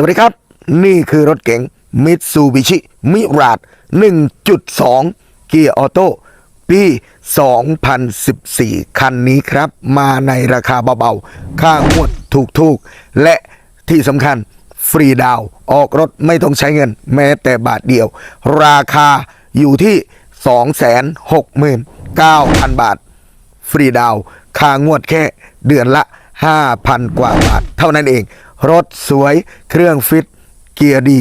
สวัสดีครับ นี่คือรถเก๋งมิตซูบิชิมิราด1.2 เกียร์ออโต้ปี 2014 คันนี้ครับ มาในราคาเบาๆ ค่างวดถูกๆ และที่สำคัญฟรีดาวออกรถไม่ต้องใช้เงิน แม้แต่บาทเดียว ราคาอยู่ที่ 269,000 บาท ฟรีดาวค่างวดแค่เดือนละ 5,000 กว่าบาท เท่านั้นเอง รถสวย เครื่องฟิต เกียร์ดี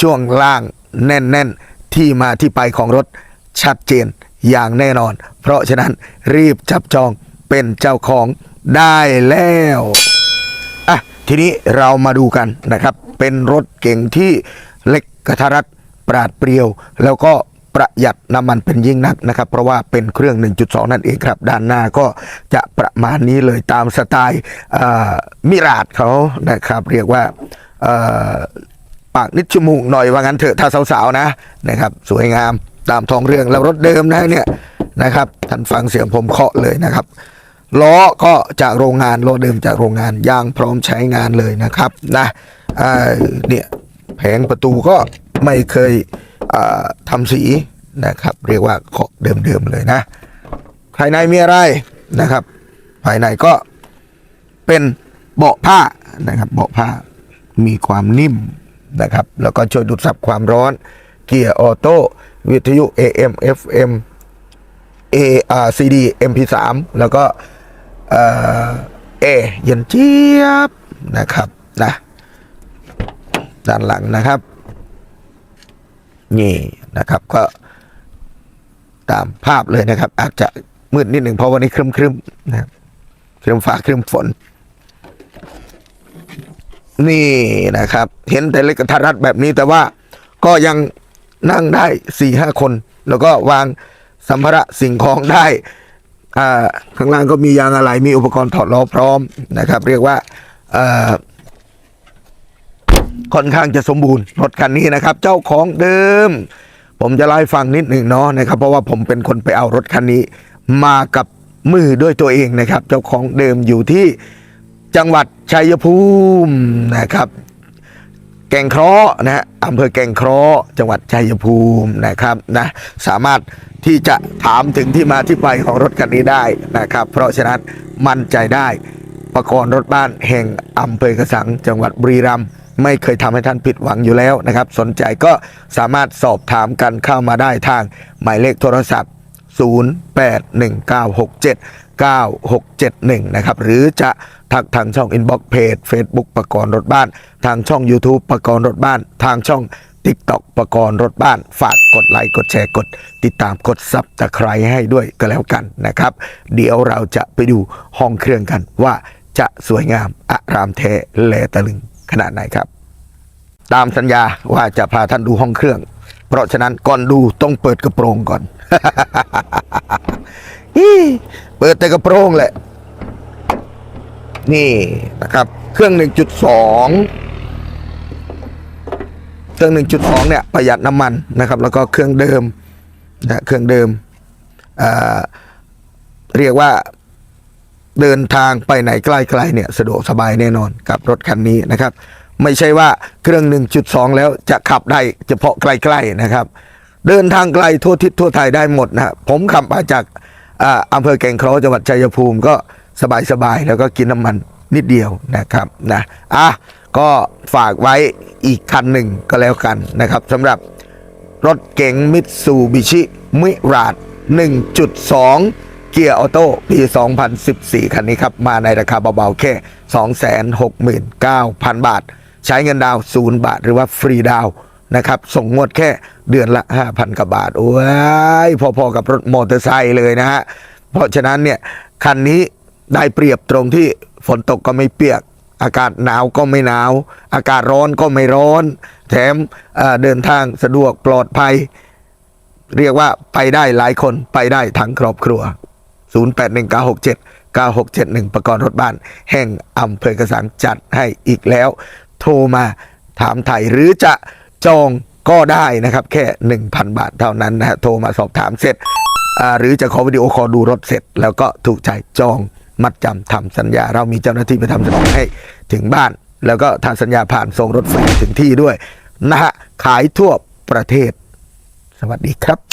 ช่วงล่างแน่น ๆ ที่มาที่ไปของรถชัดเจนอย่างแน่นอน เพราะฉะนั้นรีบจับจองเป็นเจ้าของได้แล้วอะทีนี้เรามาดูกันนะครับ เป็นรถเก่งที่เล็กกระทัดรัดปราดเปรียว แล้วก็ ประหยัดน้ำมันเป็นยิ่งนักนะครับ เพราะว่าเป็นเครื่อง 1.2 นั่นเองครับ ด้านหน้าก็จะประมาณนี้เลยตามสไตล์มิราดเขานะครับ เรียกว่าปากนิดจมูกหน่อยว่างั้นเถอะถ้าสาวๆนะนะครับ สวยงามตามท้องเรื่องแล้วรถเดิมนะเนี่ยนะครับท่านฟังเสียงผมเคาะเลยนะครับล้อก็จากโรงงานล้อเดิมจากโรงงานยางพร้อมใช้งานเลยนะครับนะเเนี่ยแผงประตูก็ไม่เคย ทำสีนะครับ เรียกว่าเคาะเดิมๆเลยนะภายในมีอะไรนะครับ ภายในก็เป็นเบาะผ้านะครับ เบาะผ้ามีความนิ่มนะครับ แล้วก็ช่วยดูดซับความร้อน เกียร์ออโต้วิทยุ AM FM A R C D MP3 แล้วก็เอ่อเอเย็นเจี๊ยบนะครับนะด้านหลังนะครับ นี่นะครับก็ตามภาพเลยนะครับ อาจจะมืดนิดหนึ่งเพราะวันนี้ครึมครึมนะครึมฟ้าครึมฝน นี่นะครับ เห็นแต่เล็กกระทัดรัดแบบนี้แต่ว่าก็ยังนั่งได้สี่ห้าคน แล้วก็วางสัมภาระสิ่งของได้ข้างล่างก็มียางอะไรมีอุปกรณ์ถอดล้อพร้อมนะครับ เรียกว่า ค่อนข้างจะสมบูรณ์รถคันนี้นะครับ เจ้าของเดิม ผมจะเล่าให้ฟังนิดหนึ่งเนาะนะครับ เพราะว่าผมเป็นคนไปเอารถคันนี้ มากับมือด้วยตัวเองนะครับ เจ้าของเดิมอยู่ที่จังหวัดชัยภูมินะครับ แก่งเคราะห์นะฮะอำเภอแก่งเคราะห์จังหวัดชัยภูมินะครับนะสามารถที่จะถามถึงที่มาที่ไปของรถคันนี้ได้นะครับ เพราะฉะนั้นมั่นใจได้ ประกรณ์รถบ้านแห่งอำเภอกระสังจังหวัดบุรีรัมย์ไม่เคยทำให้ท่านผิดหวังอยู่แล้วนะครับ สนใจก็สามารถสอบถามกันเข้ามาได้ทางหมายเลขโทรศัพท์ 0819679671 นะครับ หรือจะทักทางช่อง Inbox Page Facebook ประกรณ์รถบ้าน ทางช่อง YouTube ประกรณ์รถบ้าน ทางช่อง TikTok ประกรณ์รถบ้าน ฝากกดไลค์กดแชร์กด ติดตามกดซับตะไคร้ให้ด้วยก็แล้วกันนะครับ เดี๋ยวเราจะไปดูห้องเครื่องกันว่า จะสวยงามอารามแท้แลตะลึงขนาดไหนครับ ตามสัญญาว่าจะพาท่านดูห้องเครื่อง เพราะฉะนั้นก่อนดูต้องเปิดกระโปรงก่อนอี้เปิดแต่กระโปรงแหละ นี่นะครับ เครื่อง 1.2เครื่อง 1.2 เนี่ยประหยัดน้ำมันนะครับ แล้วก็เครื่องเดิมนะเครื่องเดิมเรียกว่า เดินทางไปไหนใกล้ๆเนี่ยสะดวกสบายแน่นอนกับรถคันนี้นะครับ ไม่ใช่ว่าเครื่อง 1.2 แล้วจะขับได้เฉพาะใกล้ๆนะครับ เดินทางไกลทั่วทิศทั่วไทยได้หมดนะผมขับมาจากอำเภอแก่งเคราจังหวัดชัยภูมิก็สบายๆแล้วก็กินน้ำมันนิดเดียวนะครับนะอะก็ฝากไว้อีกคันหนึ่งก็แล้วกันนะครับสำหรับรถเก๋งมิตซูบิชิมิราด1.2 เกียร์ออโต้ปี 2014 คันนี้ครับ มาในราคาเบาๆ แค่ 269,000 บาท ใช้เงินดาวน์0บาทหรือว่าฟรีดาวนะครับ ส่งงวดแค่เดือนละ 5,000กว่าบาท โอ้ย พอๆ กับรถมอเตอร์ไซค์เลยนะฮะ เพราะฉะนั้นเนี่ย คันนี้ได้เปรียบตรงที่ฝนตกก็ไม่เปียก อากาศหนาวก็ไม่หนาว อากาศร้อนก็ไม่ร้อน แถมเดินทางสะดวกปลอดภัย เรียกว่าไปได้หลายคนไปได้ทั้งครอบครัว 081967 9671 ประกอบรถบ้าน แห่งอำเภอกระสังจัดให้อีกแล้ว โทรมาถามไทยหรือจะจองก็ได้นะครับ แค่ 1,000 บาทเท่านั้นนะฮะโทรมาสอบถามเสร็จ หรือจะขอวิดีโอคอลดูรถเสร็จ แล้วก็ถูกใจจองมัดจำทำสัญญา เรามีเจ้าหน้าที่ไปทำสนองให้ถึงบ้าน แล้วก็ทางสัญญาผ่านส่งรถไฟถึงที่ด้วยนะฮะขายทั่วประเทศ สวัสดีครับ